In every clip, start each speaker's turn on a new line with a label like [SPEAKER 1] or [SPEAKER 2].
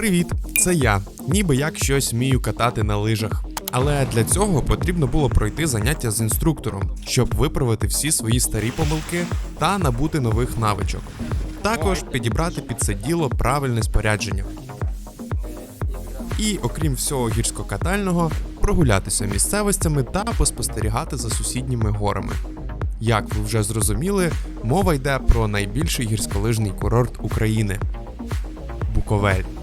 [SPEAKER 1] Привіт, це я. Ніби як щось вмію катати на лижах. Але для цього потрібно було пройти заняття з інструктором, щоб виправити всі свої старі помилки та набути нових навичок. Також підібрати під це діло правильне спорядження. І, окрім всього гірськокатального, прогулятися місцевостями та поспостерігати за сусідніми горами. Як ви вже зрозуміли, мова йде про найбільший гірськолижний курорт України Буковель.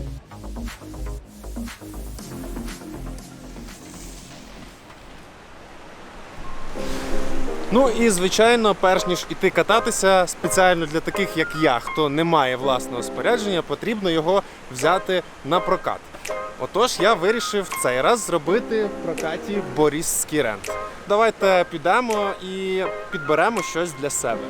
[SPEAKER 2] Ну і звичайно, перш ніж іти кататися, спеціально для таких, як я, хто не має власного спорядження, потрібно його взяти на прокат. Отож, я вирішив цей раз зробити в прокаті Борісський рент. Давайте підемо і підберемо щось для себе.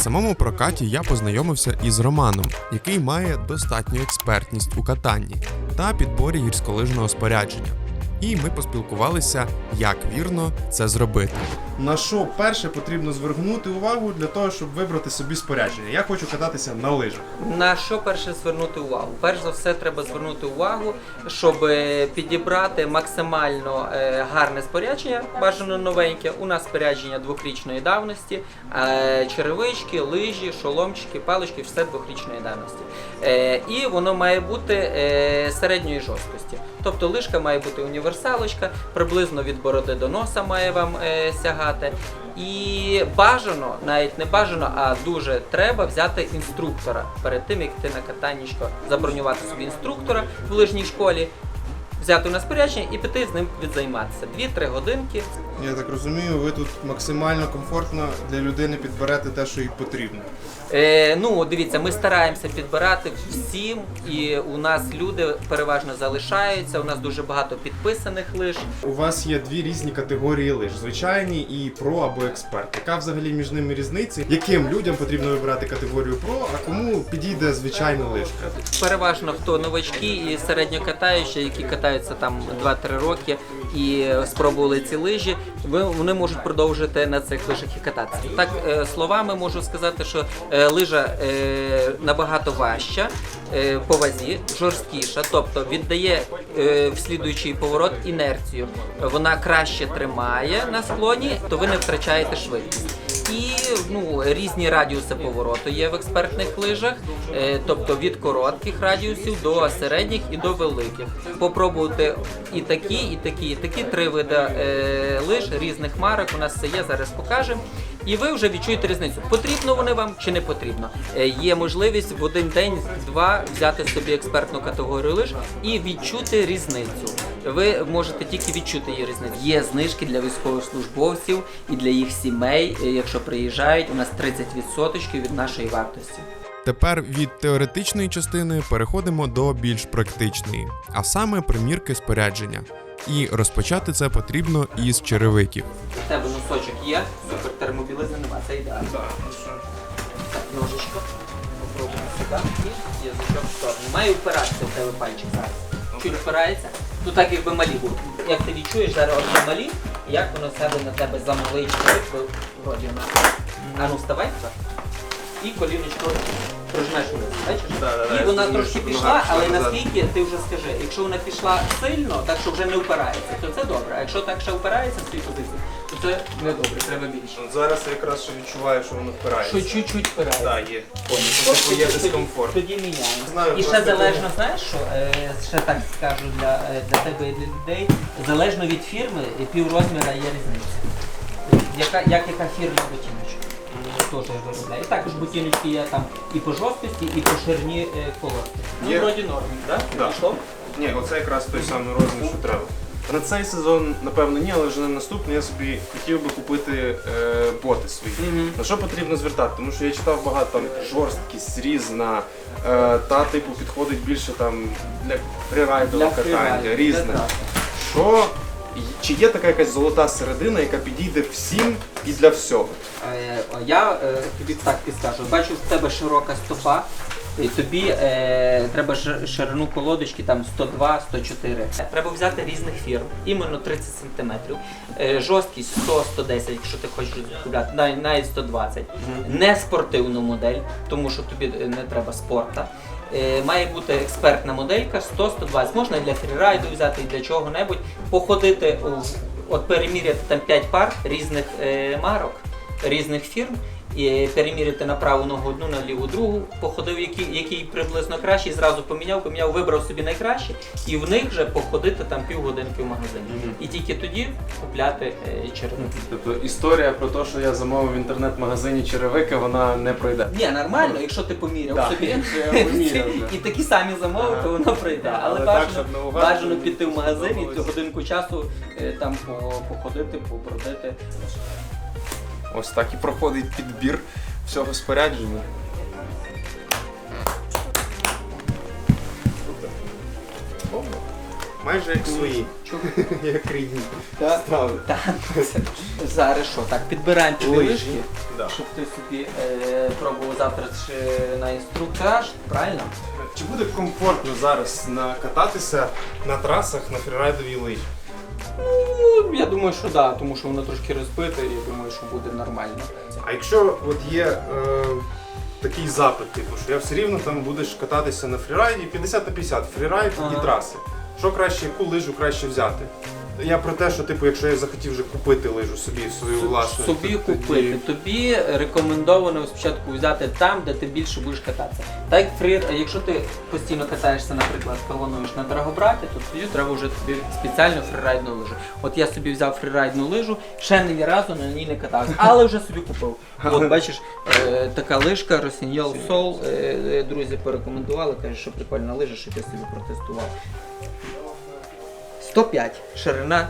[SPEAKER 1] Самому прокаті я познайомився із Романом, який має достатню експертність у катанні та підборі гірськолижного спорядження. І ми поспілкувалися, як вірно це зробити.
[SPEAKER 2] На що перше потрібно звернути увагу для того, щоб вибрати собі спорядження? Я хочу кататися на лижах.
[SPEAKER 3] На що перше звернути увагу? Перш за все, треба звернути увагу, щоб е, підібрати максимально е, гарне спорядження, бажано новеньке. У нас спорядження двохрічної давності, е, черевички, лижі, шоломчики, палички, все двохрічної давності. І воно має бути середньої жорсткості. Тобто лижка має бути універсалочка, приблизно від бороди до носа має вам е, сягати. І бажано, навіть не бажано, а дуже треба взяти інструктора перед тим, як ти на катаннячко, забронювати собі інструктора в лижній школі, взяти на спорядження і піти з ним відзайматися. 2-3 годинки.
[SPEAKER 2] Я так розумію, ви тут максимально комфортно для людини підберете те, що їй потрібно.
[SPEAKER 3] Е, ну, дивіться, ми стараємося підбирати всім, і у нас люди переважно залишаються. У нас дуже багато підписаних лиж.
[SPEAKER 2] У вас є дві різні категорії лиж: звичайні і про або експерт. Яка взагалі між ними різниця? Яким людям потрібно вибирати категорію про, а кому підійде звичайна лижка?
[SPEAKER 3] Переважно хто новачки і середньокатаючі, які катаються там 2-3 роки і спробували ці лижі, вони можуть продовжити на цих лижах і кататися. Так е, словами можу сказати, що е, лижа е, набагато важча по вазі, жорсткіша, тобто віддає в слідуючий поворот інерцію. Вона краще тримає на склоні, то ви не втрачаєте швидкість. Ну, різні радіуси повороту є в експертних лижах, е, тобто від коротких радіусів до середніх і до великих. Попробувати і такі, і такі, і такі три види е, лиж різних марок. У нас це є, зараз покажемо. І ви вже відчуєте різницю. Потрібно вони вам чи не потрібно. Е, є можливість в один день, два взяти собі експертну категорію лиж і відчути різницю. Ви можете тільки відчути її різницю. Є знижки для військовослужбовців і для їх сімей. Е, Якщо приїжджають, у нас 30% від нашої вартості.
[SPEAKER 1] Тепер від теоретичної частини переходимо до більш практичної, а саме примірки спорядження. І розпочати це потрібно із черевиків.
[SPEAKER 3] У тебе носочок є, супер термобілизни нема, це ідеально. Так, ножичко. Попробуємо сюди. І язичок в сторону. Має впиратися в тебе пальчик зараз. Чуть впирається. Ну так якби малі будуть. Як ти відчуєш зараз оце малі, як воно сяде на тебе за малий чоловік, бо вроді у нас. А ну вставай. І коліночко прижмеш вниз, бачиш?
[SPEAKER 2] Да-да-да,
[SPEAKER 3] і вона трошки
[SPEAKER 2] розумію,
[SPEAKER 3] пішла,
[SPEAKER 2] нога
[SPEAKER 3] але
[SPEAKER 2] пішла назад.
[SPEAKER 3] наскільки ти вже скажи, якщо вона пішла сильно, так що вже не впирається, то це добре. А якщо так ще впирається в цій позиції, то це не добре, треба більше.
[SPEAKER 2] От зараз я якраз що відчуваю, що воно впирається.
[SPEAKER 3] Що чуть-чуть впирається.
[SPEAKER 2] Так, є.
[SPEAKER 3] Тобто
[SPEAKER 2] Типу є дискомфорт.
[SPEAKER 3] Тоді міняємо.
[SPEAKER 2] Знаю,
[SPEAKER 3] і ще
[SPEAKER 2] просто
[SPEAKER 3] залежно, знаєш що, е, ще так скажу для, е, для тебе і для людей, залежно від фірми, е, піврозміра є різниця. Яка, як яка фірма ботиночок? Теж виробляє. І також ботиночки є там і по жорсткості, і по ширині е, колодки. Ну,
[SPEAKER 2] Є.
[SPEAKER 3] вроді норм, так?
[SPEAKER 2] Да.
[SPEAKER 3] Пішло?
[SPEAKER 2] Ні, оце якраз той самий розмір, що треба. На цей сезон, напевно, ні, але вже на наступний я собі хотів би купити е, боти свої.
[SPEAKER 3] Мгм.
[SPEAKER 2] На що потрібно звертати? Тому що я читав багато там жорсткість, різна, е, та типу підходить більше там для фрірайдового катання,
[SPEAKER 3] фрірайду,
[SPEAKER 2] різне.
[SPEAKER 3] так.
[SPEAKER 2] Що чи є така якась золота середина, яка підійде всім і для всього?
[SPEAKER 3] Е, Я е, тобі так підскажу. Бачу, в тебе широка стопа. І тобі е, треба ширину колодочки там 102-104. Треба взяти різних фірм, іменно 30 см. Е, жорсткість 100-110, якщо ти хочеш купляти, навіть, навіть 120. Не спортивну модель, тому що тобі не треба спорта. Е, має бути експертна моделька 100-120. Можна і для фрірайду взяти, і для чого-небудь. Походити, от переміряти там 5 пар різних е, марок, різних фірм. І переміряти на праву ногу одну, на ліву другу, походив, який, який приблизно кращий, зразу поміняв, поміняв, вибрав собі найкраще, і в них вже походити там півгодинки в магазині. І тільки тоді купляти е, черевики.
[SPEAKER 2] Тобто історія про те, що я замовив в інтернет-магазині черевики, вона не пройде.
[SPEAKER 3] Ні, нормально, якщо ти поміряв
[SPEAKER 2] Так,
[SPEAKER 3] собі
[SPEAKER 2] я поміряв вже.
[SPEAKER 3] і такі самі замови,
[SPEAKER 2] Ага.
[SPEAKER 3] то воно прийде. Але,
[SPEAKER 2] Але
[SPEAKER 3] бажано,
[SPEAKER 2] щоб наугад
[SPEAKER 3] бажано піти в магазин і
[SPEAKER 2] сподобалось.
[SPEAKER 3] годинку часу е, там по- походити, побродити.
[SPEAKER 2] Ось так і проходить підбір всього спорядження. Майже як свої, як рідні.
[SPEAKER 3] Зараз що, так, підбираємо тобі лижки,
[SPEAKER 2] Да.
[SPEAKER 3] щоб ти собі е, пробував завтра чи на інструктаж, правильно?
[SPEAKER 2] Чи буде комфортно зараз накататися на трасах на фрірайдовій лижі?
[SPEAKER 3] Ну, я думаю, що так, да, тому що воно трошки розбите, і я думаю, що буде нормально.
[SPEAKER 2] А якщо от є е, такий запит, типу, що я все рівно там будеш кататися на фрірайді 50 на 50, фрірайд
[SPEAKER 3] Ага.
[SPEAKER 2] і траси. Що краще, яку лижу краще взяти? Я про те, що типу, якщо я захотів вже купити лижу собі свою власну.
[SPEAKER 3] собі
[SPEAKER 2] то тоді-
[SPEAKER 3] купити. Тобі рекомендовано спочатку взяти там, де ти більше будеш кататися. Так як фрі, якщо ти постійно катаєшся, наприклад, колонуєш на Драгобраті, то тоді треба вже тобі спеціальну фрірайдну лижу. От я собі взяв фрірайдну лижу, ще ні разу на ній не катався, але вже собі купив. От бачиш, е, така лижка Rossignol Soul, е, е, друзі порекомендували, кажуть, що прикольна лижа, щоб я собі протестував. 105 ширина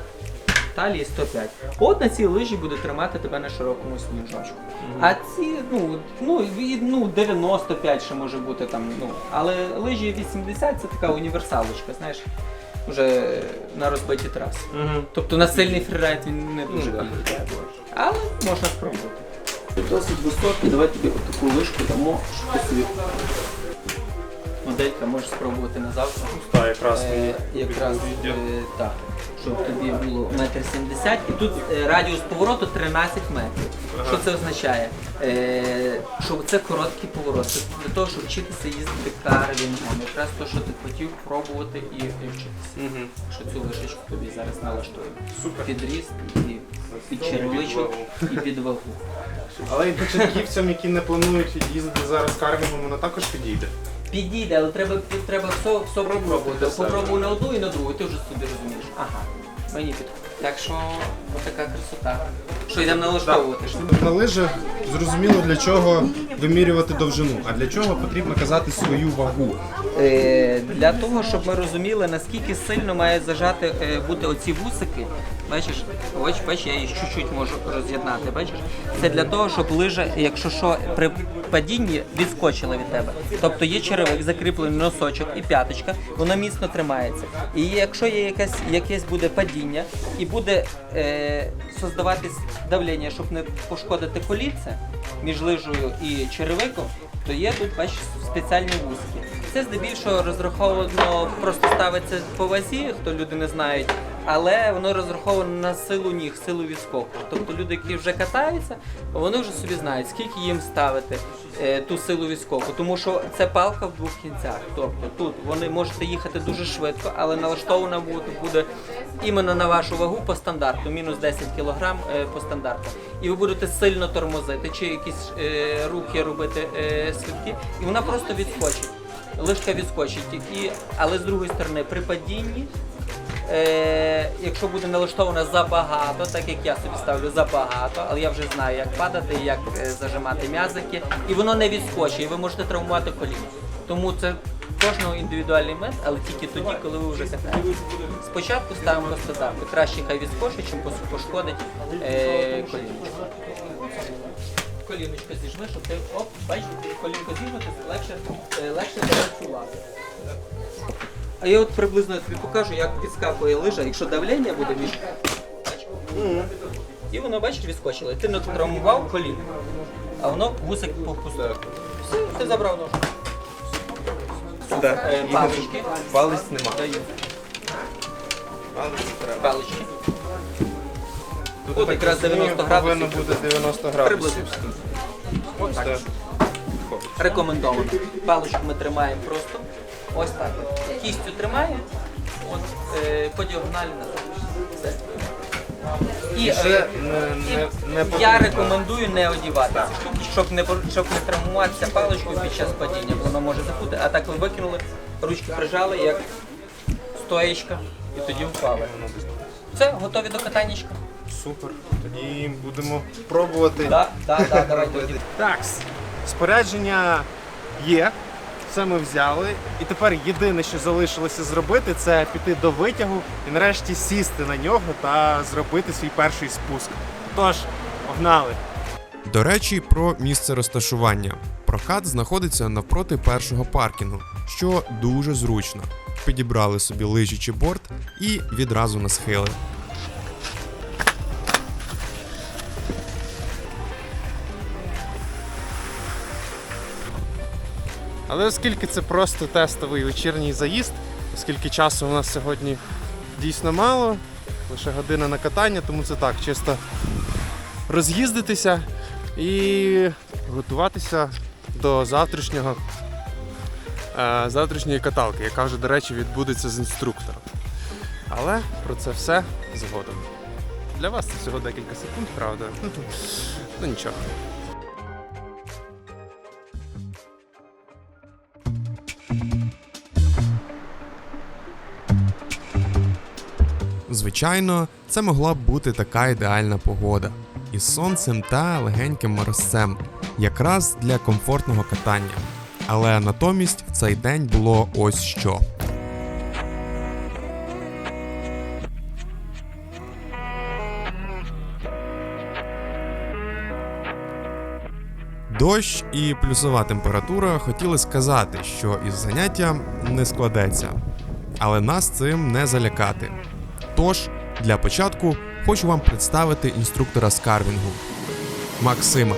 [SPEAKER 3] талії 105. От на цій лижі буде тримати тебе на широкому сніжочку. А ці, ну, ну, і, ну, 95 ще може бути там, ну, але лижі 80 це така універсалочка, знаєш, вже на розбиті траси.
[SPEAKER 2] Мгм.
[SPEAKER 3] Тобто на сильний фрірайд він не дуже
[SPEAKER 2] Ну, да.
[SPEAKER 3] Але можна спробувати. Досить високий, давай тобі таку лижку дамо, щоб ти собі моделька можеш спробувати на завтра.
[SPEAKER 2] Так, якраз
[SPEAKER 3] Е,
[SPEAKER 2] мені
[SPEAKER 3] якраз е, так, щоб тобі було метр сімдесят, і тут е, радіус повороту 13 метрів. Що це означає? Е, що це короткий поворот. Це для того, щоб вчитися їздити карлінгом. Якраз те, що ти хотів пробувати і, і вчитися.
[SPEAKER 2] Мгм.
[SPEAKER 3] Що цю лишечку тобі зараз налаштуємо.
[SPEAKER 2] Супер.
[SPEAKER 3] Під і під черевичок і під вагу.
[SPEAKER 2] Але і початківцям, які не планують їздити зараз карлінгом, вона також підійде.
[SPEAKER 3] Підійде, але треба, треба все, все попробувати. Попробуй на одну і на другу, і ти вже собі розумієш. Ага, мені підходить. Так що отака красота. Що йдемо налаштовувати?
[SPEAKER 2] На лижах зрозуміло для чого вимірювати довжину, а для чого потрібно казати свою вагу.
[SPEAKER 3] Е, для того, щоб ми розуміли, наскільки сильно має зажати е, бути оці вусики. Бачиш, ось бачиш, я їх чуть-чуть можу роз'єднати. Бачиш? Це для того, щоб лижа, якщо що, при падінні відскочила від тебе. Тобто є черевик, закріплений носочок і п'яточка, воно міцно тримається. І якщо є якесь, якесь буде падіння і буде е, создаватись давлення, щоб не пошкодити коліце між лижею і черевиком, то є тут, бачиш, спеціальні вузки. Це здебільшого розраховано, просто ставиться по вазі, хто люди не знають, але воно розраховано на силу ніг, силу відскоку. Тобто люди, які вже катаються, вони вже собі знають, скільки їм ставити е, ту силу відскоку. Тому що це палка в двох кінцях. Тобто тут вони можете їхати дуже швидко, але налаштована буде, іменно на вашу вагу по стандарту, мінус 10 кг е, по стандарту. І ви будете сильно тормозити, чи якісь е, рухи робити е, швидкі, і вона просто відскочить. Лишка відскочить. І, але з другої сторони, при падінні, е, якщо буде налаштована забагато, так як я собі ставлю забагато, але я вже знаю, як падати, як е, зажимати м'язики, і воно не відскочить, і ви можете травмувати коліно. Тому це кожного індивідуальний мет, але тільки тоді, коли ви вже катаєте. Спочатку ставимо по стандарту. Краще хай відскочить, чим пошкодить е, коліночку. Коліночко зіжми, щоб ти оп, бачиш, колінко зіжмати, легше, е, легше працювати. А я от приблизно тобі покажу, як підскакує лижа, якщо давлення буде між. І воно, бачиш, відскочило. Ти не травмував коліно, а воно вусик попустив. Все, ти забрав ножку. Е, Палички.
[SPEAKER 2] Палець нема.
[SPEAKER 3] Даю.
[SPEAKER 2] Палець треба.
[SPEAKER 3] Палички.
[SPEAKER 2] Тут
[SPEAKER 3] От якраз 90
[SPEAKER 2] Повинно
[SPEAKER 3] градусів.
[SPEAKER 2] бути 90 градусів.
[SPEAKER 3] Приблизно.
[SPEAKER 2] Ось так.
[SPEAKER 3] Рекомендовано. Паличку ми тримаємо просто. Ось так. Кістю тримаємо. От, е, по діагоналі назад. Все. І,
[SPEAKER 2] І
[SPEAKER 3] е,
[SPEAKER 2] ще не,
[SPEAKER 3] і
[SPEAKER 2] не, не
[SPEAKER 3] я
[SPEAKER 2] потрібно.
[SPEAKER 3] рекомендую не одівати щоб не пор- щоб не травмуватися паличкою під час падіння, бо воно може запути. А так ви викинули, ручки прижали, як стоєчка, і тоді впали. Все, готові до катанічка?
[SPEAKER 2] Супер. Тоді будемо пробувати.
[SPEAKER 3] Так, так, так, давайте.
[SPEAKER 2] Так, спорядження є. Все ми взяли. І тепер єдине, що залишилося зробити, це піти до витягу і нарешті сісти на нього та зробити свій перший спуск. Тож, погнали!
[SPEAKER 1] До речі, про місце розташування. Прокат знаходиться навпроти першого паркінгу, що дуже зручно. Підібрали собі лижі чи борт і відразу на схили.
[SPEAKER 2] Але оскільки це просто тестовий вечірній заїзд, оскільки часу у нас сьогодні дійсно мало, лише година на катання, тому це так, чисто роз'їздитися і готуватися до завтрашнього е, завтрашньої каталки, яка вже, до речі, відбудеться з інструктором. Але про це все згодом. Для вас це всього декілька секунд, правда. Ну нічого.
[SPEAKER 1] Звичайно, це могла б бути така ідеальна погода із сонцем та легеньким морозцем, якраз для комфортного катання. Але натомість в цей день було ось що. Дощ і плюсова температура хотіли сказати, що із заняття не складеться. Але нас цим не залякати. Тож, для початку хочу вам представити інструктора з карвінгу Максима.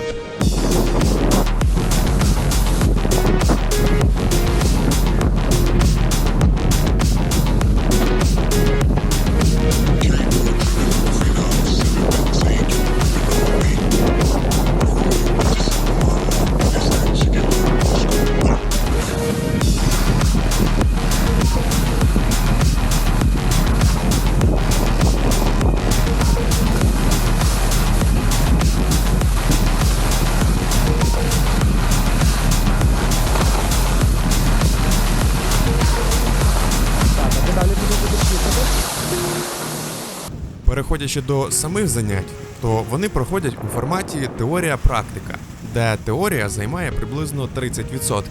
[SPEAKER 1] Переходячи до самих занять, то вони проходять у форматі теорія-практика, де теорія займає приблизно 30%,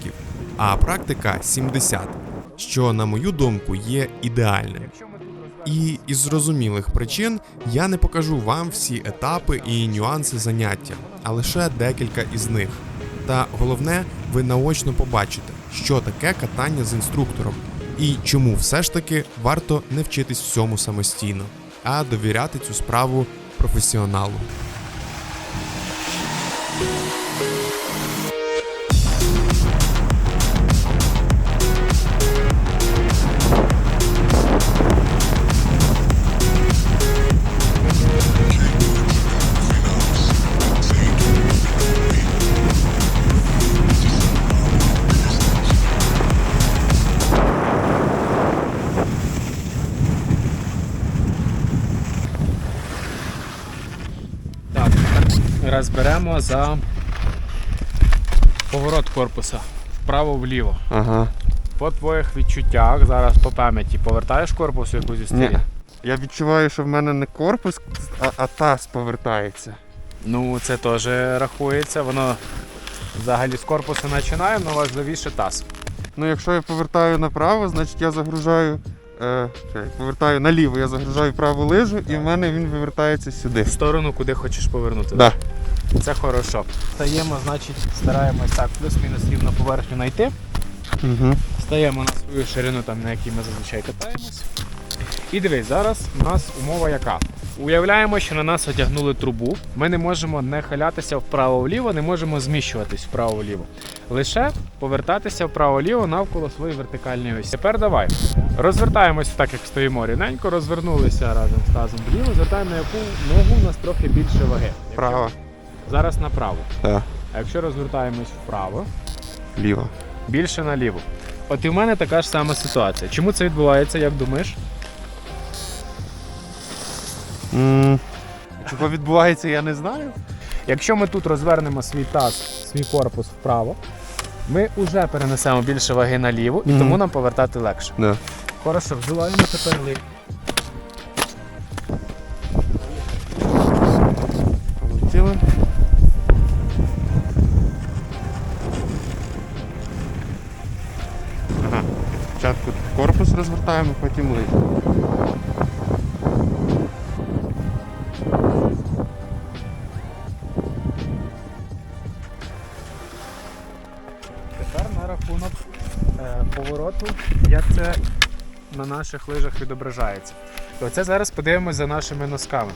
[SPEAKER 1] а практика 70%, що, на мою думку, є ідеальним. І із зрозумілих причин я не покажу вам всі етапи і нюанси заняття, а лише декілька із них. Та головне, ви наочно побачите, що таке катання з інструктором, і чому все ж таки варто не вчитись всьому самостійно, а довіряти цю справу професіоналу.
[SPEAKER 4] Розберемо за поворот корпуса вправо-вліво.
[SPEAKER 2] Ага.
[SPEAKER 4] По твоїх відчуттях зараз по пам'яті повертаєш корпус у якусь сторін?
[SPEAKER 2] Я відчуваю, що в мене не корпус, а, а таз повертається.
[SPEAKER 4] Ну, це теж рахується. Воно взагалі з корпусу починаємо, але важливіше таз.
[SPEAKER 2] Ну, якщо я повертаю направо, значить я загружаю. Е, повертаю наліво, я загружаю праву лижу і в мене він вивертається сюди.
[SPEAKER 4] В сторону, куди хочеш повернути.
[SPEAKER 2] Да.
[SPEAKER 4] Це хорошо. Стаємо, значить, стараємось так плюс-мінус рівно поверхню знайти.
[SPEAKER 2] Угу.
[SPEAKER 4] Стаємо на свою ширину, там, на якій ми зазвичай катаємось. І дивись, зараз у нас умова яка. Уявляємо, що на нас одягнули трубу. Ми не можемо не халятися вправо-вліво, не можемо зміщуватись вправо-вліво. Лише повертатися вправо-вліво навколо своєї вертикальної осі. Тепер давай. Розвертаємося так, як стоїмо рівненько, розвернулися разом з тазом вліво, звертаємо на яку ногу у нас трохи більше ваги.
[SPEAKER 2] Право.
[SPEAKER 4] Зараз направо.
[SPEAKER 2] Так.
[SPEAKER 4] А якщо розвертаємось вправо,
[SPEAKER 2] Ліво.
[SPEAKER 4] більше наліво. От і в мене така ж сама ситуація. Чому це відбувається, як думаєш?
[SPEAKER 2] Чого відбувається, я не знаю.
[SPEAKER 4] Якщо ми тут розвернемо свій таз, свій корпус вправо, ми вже перенесемо більше ваги наліво і
[SPEAKER 2] Мгм.
[SPEAKER 4] тому нам повертати легше.
[SPEAKER 2] Да.
[SPEAKER 4] Хорошо, вживаємо тепер ли.
[SPEAKER 2] Полетіли. Спочатку корпус розвертаємо, потім лист.
[SPEAKER 4] Тепер на рахунок е, повороту, як це на наших лижах відображається. То це зараз подивимось за нашими носками.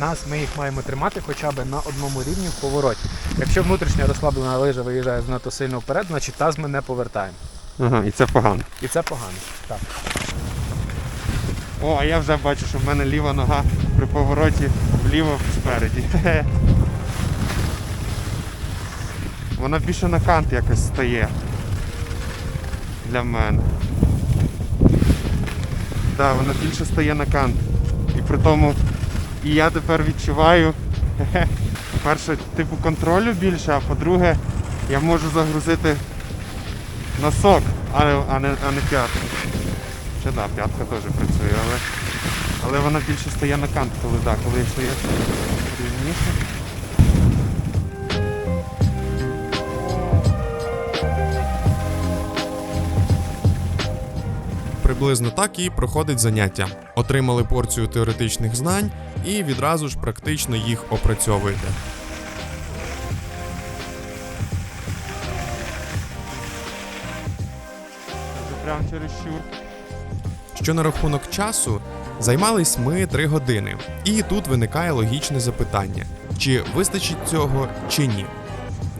[SPEAKER 4] Нас ми їх маємо тримати хоча б на одному рівні в повороті. Якщо внутрішня розслаблена лижа виїжджає занадто сильно вперед, значить таз ми не повертаємо.
[SPEAKER 2] Ага, і це погано.
[SPEAKER 4] І це погано. Так.
[SPEAKER 2] О, а я вже бачу, що в мене ліва нога при повороті вліво спереді. Вона більше на кант якось стає. Для мене. Так, да, вона більше стає на кант. І при тому і я тепер відчуваю, перше, типу контролю більше, а по-друге, я можу загрузити носок, а не, а не, а не п'ятку. Ще да, п'ятка теж працює, але, але вона більше стає на кант, коли да, коли стає рівніше.
[SPEAKER 1] Приблизно так і проходить заняття. Отримали порцію теоретичних знань і відразу ж практично їх опрацьовуєте.
[SPEAKER 2] Щур.
[SPEAKER 1] Що на рахунок часу, займались ми 3 години. І тут виникає логічне запитання: чи вистачить цього, чи ні.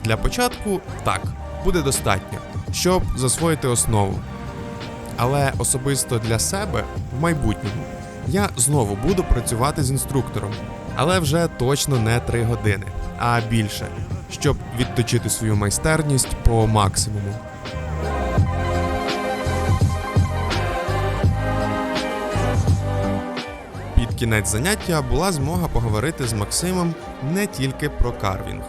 [SPEAKER 1] Для початку так, буде достатньо, щоб засвоїти основу. Але особисто для себе в майбутньому я знову буду працювати з інструктором, але вже точно не 3 години, а більше, щоб відточити свою майстерність по максимуму. Кінець заняття була змога поговорити з Максимом не тільки про карвінг.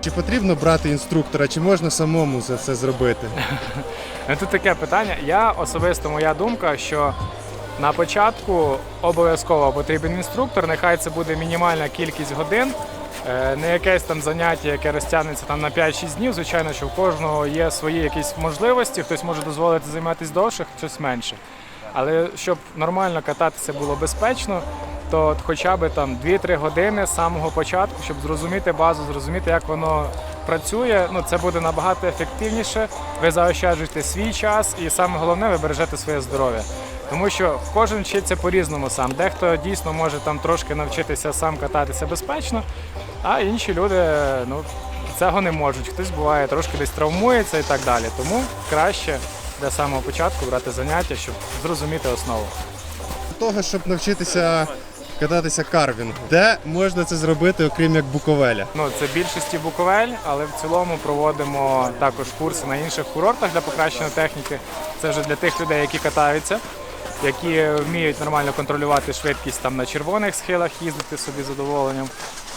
[SPEAKER 2] Чи потрібно брати інструктора, чи можна самому це все зробити?
[SPEAKER 4] Тут таке питання. Я особисто моя думка, що на початку обов'язково потрібен інструктор. Нехай це буде мінімальна кількість годин, е, не якесь там заняття, яке розтягнеться там на 5-6 днів. Звичайно, що в кожного є свої якісь можливості, хтось може дозволити займатися довше, хтось менше. Але щоб нормально кататися було безпечно, то хоча б там 2-3 години з самого початку, щоб зрозуміти базу, зрозуміти, як воно працює, ну це буде набагато ефективніше. Ви заощаджуєте свій час і саме головне, ви бережете своє здоров'я. Тому що кожен вчиться по-різному сам. Дехто дійсно може там трошки навчитися сам кататися безпечно, а інші люди ну, цього не можуть. Хтось буває трошки десь травмується і так далі. Тому краще для самого початку брати заняття, щоб зрозуміти основу.
[SPEAKER 2] Для того, щоб навчитися кататися карвінгу, де можна це зробити, окрім як Буковеля?
[SPEAKER 4] Ну, це більшості Буковель, але в цілому проводимо також курси на інших курортах для покращення техніки. Це вже для тих людей, які катаються, які вміють нормально контролювати швидкість там на червоних схилах, їздити собі з задоволенням.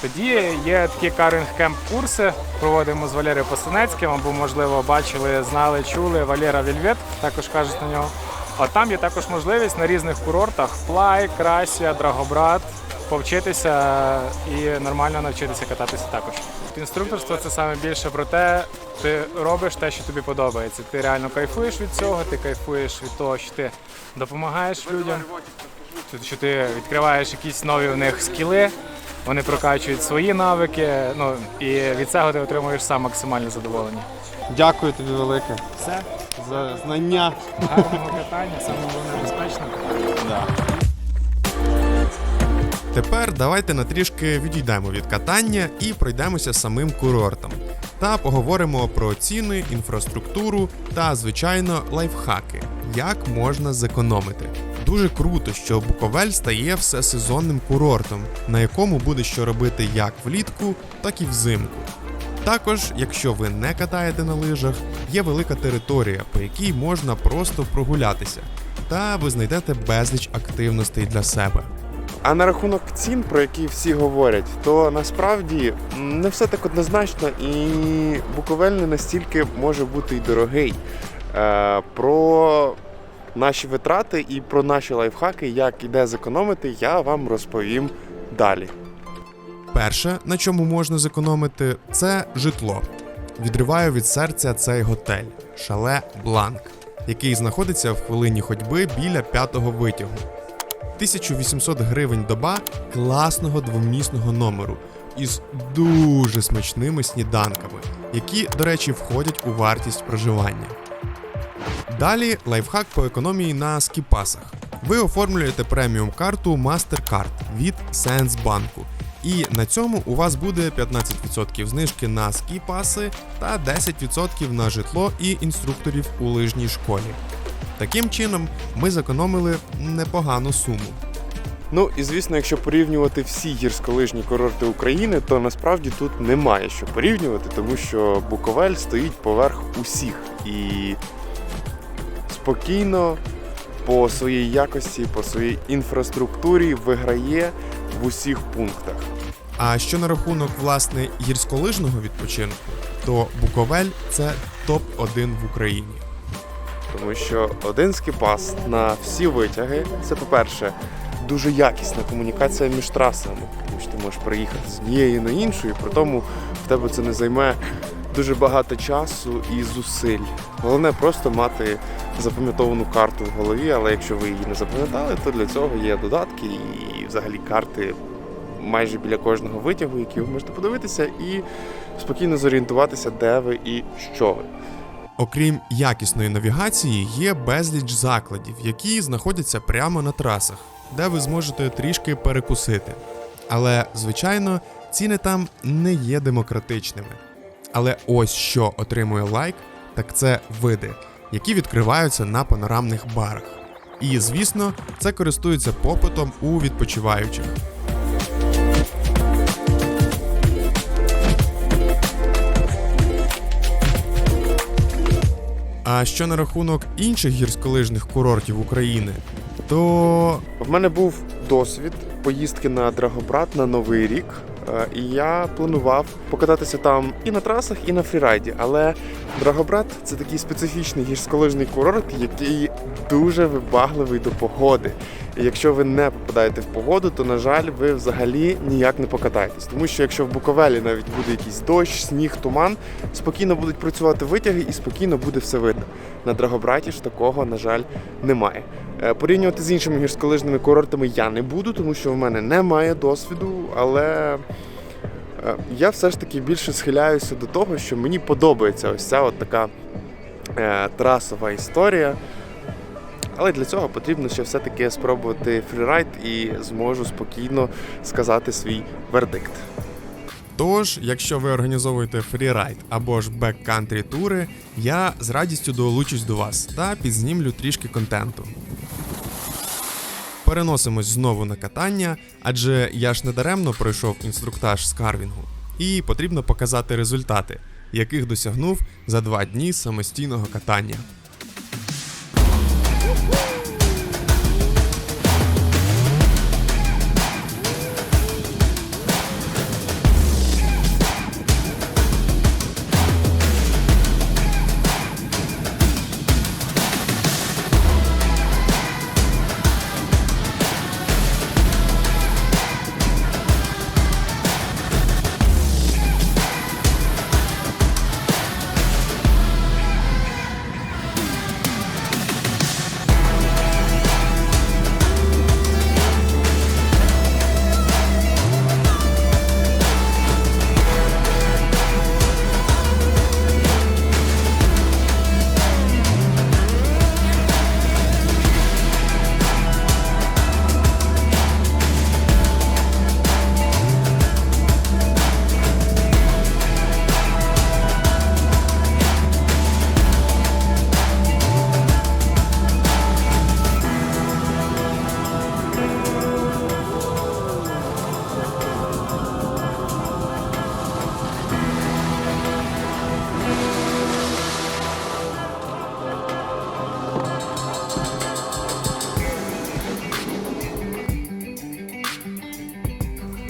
[SPEAKER 4] Тоді є такі каринг кемп курси. Проводимо з Валерією Постанецьким, або, можливо, бачили, знали, чули Валера Вільвет, також кажуть на нього. А там є також можливість на різних курортах Плай, Красія, Драгобрат повчитися і нормально навчитися кататися також. Інструкторство це саме більше про те, ти робиш те, що тобі подобається. Ти реально кайфуєш від цього, ти кайфуєш від того, що ти допомагаєш людям, що ти відкриваєш якісь нові у них скіли, вони прокачують свої навики. Ну і від цього ти отримуєш сам максимальне задоволення.
[SPEAKER 2] Дякую тобі велике
[SPEAKER 4] Все,
[SPEAKER 2] за знання.
[SPEAKER 4] гарного катання, саме безпечно.
[SPEAKER 2] Да.
[SPEAKER 1] Тепер давайте на трішки відійдемо від катання і пройдемося самим курортом. Та поговоримо про ціни, інфраструктуру та, звичайно, лайфхаки, як можна зекономити. Дуже круто, що Буковель стає всесезонним курортом, на якому буде що робити як влітку, так і взимку. Також, якщо ви не катаєте на лижах, є велика територія, по якій можна просто прогулятися, та ви знайдете безліч активностей для себе.
[SPEAKER 2] А на рахунок цін, про які всі говорять, то насправді не все так однозначно, і Буковель не настільки може бути й дорогий. Е, про наші витрати і про наші лайфхаки, як і де зекономити, я вам розповім далі.
[SPEAKER 1] Перше, на чому можна зекономити, це житло. Відриваю від серця цей готель Шале Бланк, який знаходиться в хвилині ходьби біля п'ятого витягу. 1800 гривень доба класного двомісного номеру із дуже смачними сніданками, які, до речі, входять у вартість проживання. Далі лайфхак по економії на скіпасах. Ви оформлюєте преміум карту MasterCard від Сенсбанку. І на цьому у вас буде 15% знижки на скіпаси та 10% на житло і інструкторів у лижній школі. Таким чином, ми зекономили непогану суму.
[SPEAKER 2] Ну і звісно, якщо порівнювати всі гірськолижні курорти України, то насправді тут немає що порівнювати, тому що Буковель стоїть поверх усіх і спокійно по своїй якості, по своїй інфраструктурі виграє в усіх пунктах.
[SPEAKER 1] А що на рахунок власне гірськолижного відпочинку, то Буковель це топ-1 в Україні.
[SPEAKER 2] Тому що один скіпас на всі витяги це, по-перше, дуже якісна комунікація між трасами. Тому що ти можеш приїхати з однієї на іншу, і при тому в тебе це не займе дуже багато часу і зусиль. Головне просто мати запам'ятовану карту в голові, але якщо ви її не запам'ятали, то для цього є додатки і взагалі карти майже біля кожного витягу, які ви можете подивитися, і спокійно зорієнтуватися, де ви і що ви.
[SPEAKER 1] Окрім якісної навігації, є безліч закладів, які знаходяться прямо на трасах, де ви зможете трішки перекусити. Але, звичайно, ціни там не є демократичними. Але ось що отримує лайк, так це види, які відкриваються на панорамних барах. І, звісно, це користується попитом у відпочиваючих. А що на рахунок інших гірськолижних курортів України, то
[SPEAKER 2] В мене був досвід поїздки на Драгобрат на Новий рік, і я планував покататися там і на трасах, і на фрірайді. Але Драгобрат це такий специфічний гірськолижний курорт, який дуже вибагливий до погоди. І якщо ви не попадаєте в погоду, то на жаль, ви взагалі ніяк не покатаєтесь. Тому що якщо в Буковелі навіть буде якийсь дощ, сніг, туман, спокійно будуть працювати витяги і спокійно буде все видно. На Драгобраті ж такого, на жаль, немає. Е, Порівнювати з іншими гірськолижними курортами я не буду, тому що в мене немає досвіду, але е, я все ж таки більше схиляюся до того, що мені подобається ось ця от така е, трасова історія. Але для цього потрібно ще все-таки спробувати фрірайд і зможу спокійно сказати свій вердикт.
[SPEAKER 1] Тож, якщо ви організовуєте фрірайд або ж беккантрі тури, я з радістю долучусь до вас та підзнімлю трішки контенту. Переносимось знову на катання, адже я ж недаремно пройшов інструктаж з карвінгу, і потрібно показати результати, яких досягнув за два дні самостійного катання.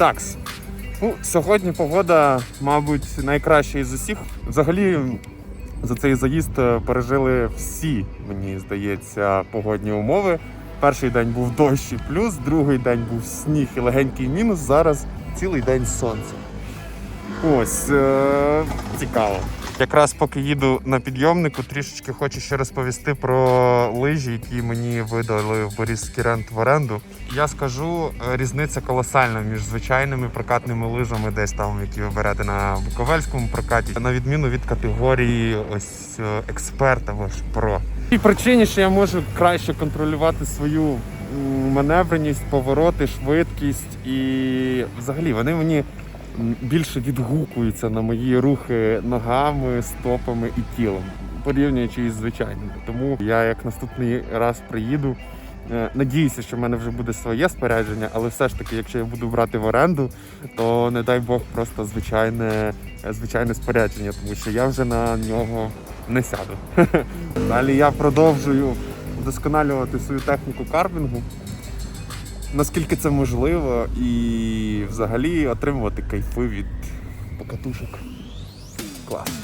[SPEAKER 2] Такс. Ну, сьогодні погода, мабуть, найкраща із усіх. Взагалі, за цей заїзд е, пережили всі, мені здається, погодні умови. Перший день був дощ і плюс, другий день був сніг і легенький мінус. Зараз цілий день сонце. Ось е- цікаво. Якраз поки їду на підйомнику, трішечки хочу ще розповісти про лижі, які мені видали в Борізький рент в оренду. Я скажу, е, різниця колосальна між звичайними прокатними лижами, десь там, які ви берете на Буковельському прокаті, на відміну від категорії ось е, експерт або ж про. І причині, що я можу краще контролювати свою маневреність, повороти, швидкість і взагалі вони мені більше відгукуються на мої рухи ногами, стопами і тілом, порівнюючи із звичайними. Тому я як наступний раз приїду. е, Надіюся, що в мене вже буде своє спорядження, але все ж таки, якщо я буду брати в оренду, то не дай Бог просто звичайне, звичайне спорядження, тому що я вже на нього не сяду. Далі я продовжую вдосконалювати свою техніку карбінгу, наскільки це можливо, і взагалі отримувати кайфи від покатушок. Клас.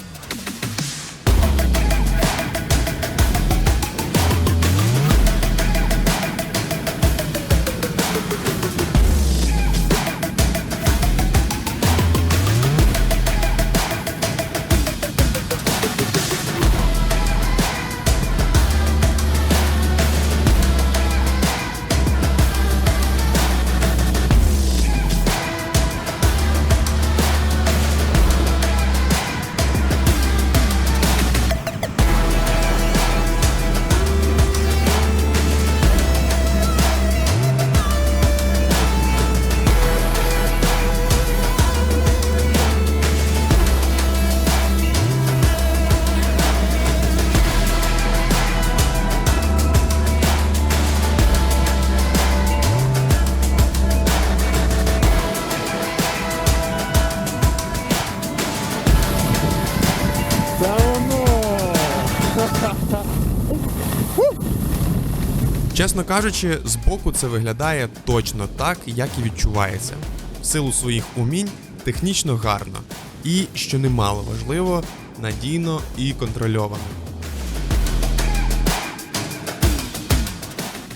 [SPEAKER 1] Чесно кажучи, збоку це виглядає точно так, як і відчувається. В силу своїх умінь технічно гарно і, що немало важливо, надійно і контрольовано.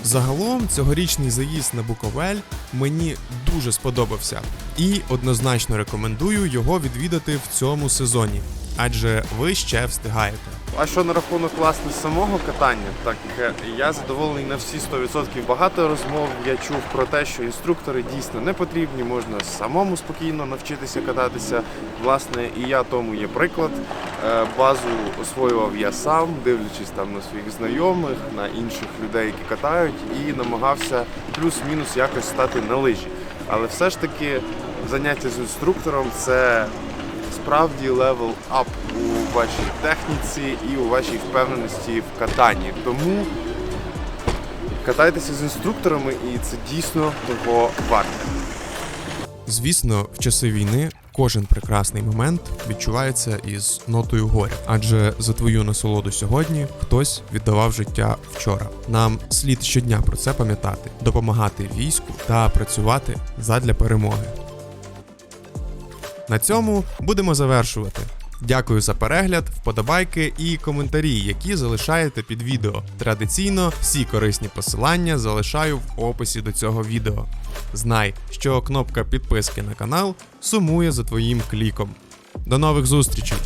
[SPEAKER 1] Загалом цьогорічний заїзд на Буковель мені дуже сподобався і однозначно рекомендую його відвідати в цьому сезоні, адже ви ще встигаєте.
[SPEAKER 2] А що на рахунок власне самого катання, так е, я задоволений на всі 100%. Багато розмов я чув про те, що інструктори дійсно не потрібні, можна самому спокійно навчитися кататися. Власне, і я тому є приклад. Е, Базу освоював я сам, дивлячись там на своїх знайомих, на інших людей, які катають, і намагався плюс-мінус якось стати на лижі. Але все ж таки заняття з інструктором це справді левел ап у вашій техніці і у вашій впевненості в катанні. Тому катайтеся з інструкторами, і це дійсно того варте.
[SPEAKER 1] Звісно, в часи війни кожен прекрасний момент відчувається із нотою горя, адже за твою насолоду сьогодні хтось віддавав життя вчора. Нам слід щодня про це пам'ятати, допомагати війську та працювати задля перемоги. На цьому будемо завершувати. Дякую за перегляд, вподобайки і коментарі, які залишаєте під відео. Традиційно всі корисні посилання залишаю в описі до цього відео. Знай, що кнопка підписки на канал сумує за твоїм кліком. До нових зустрічей!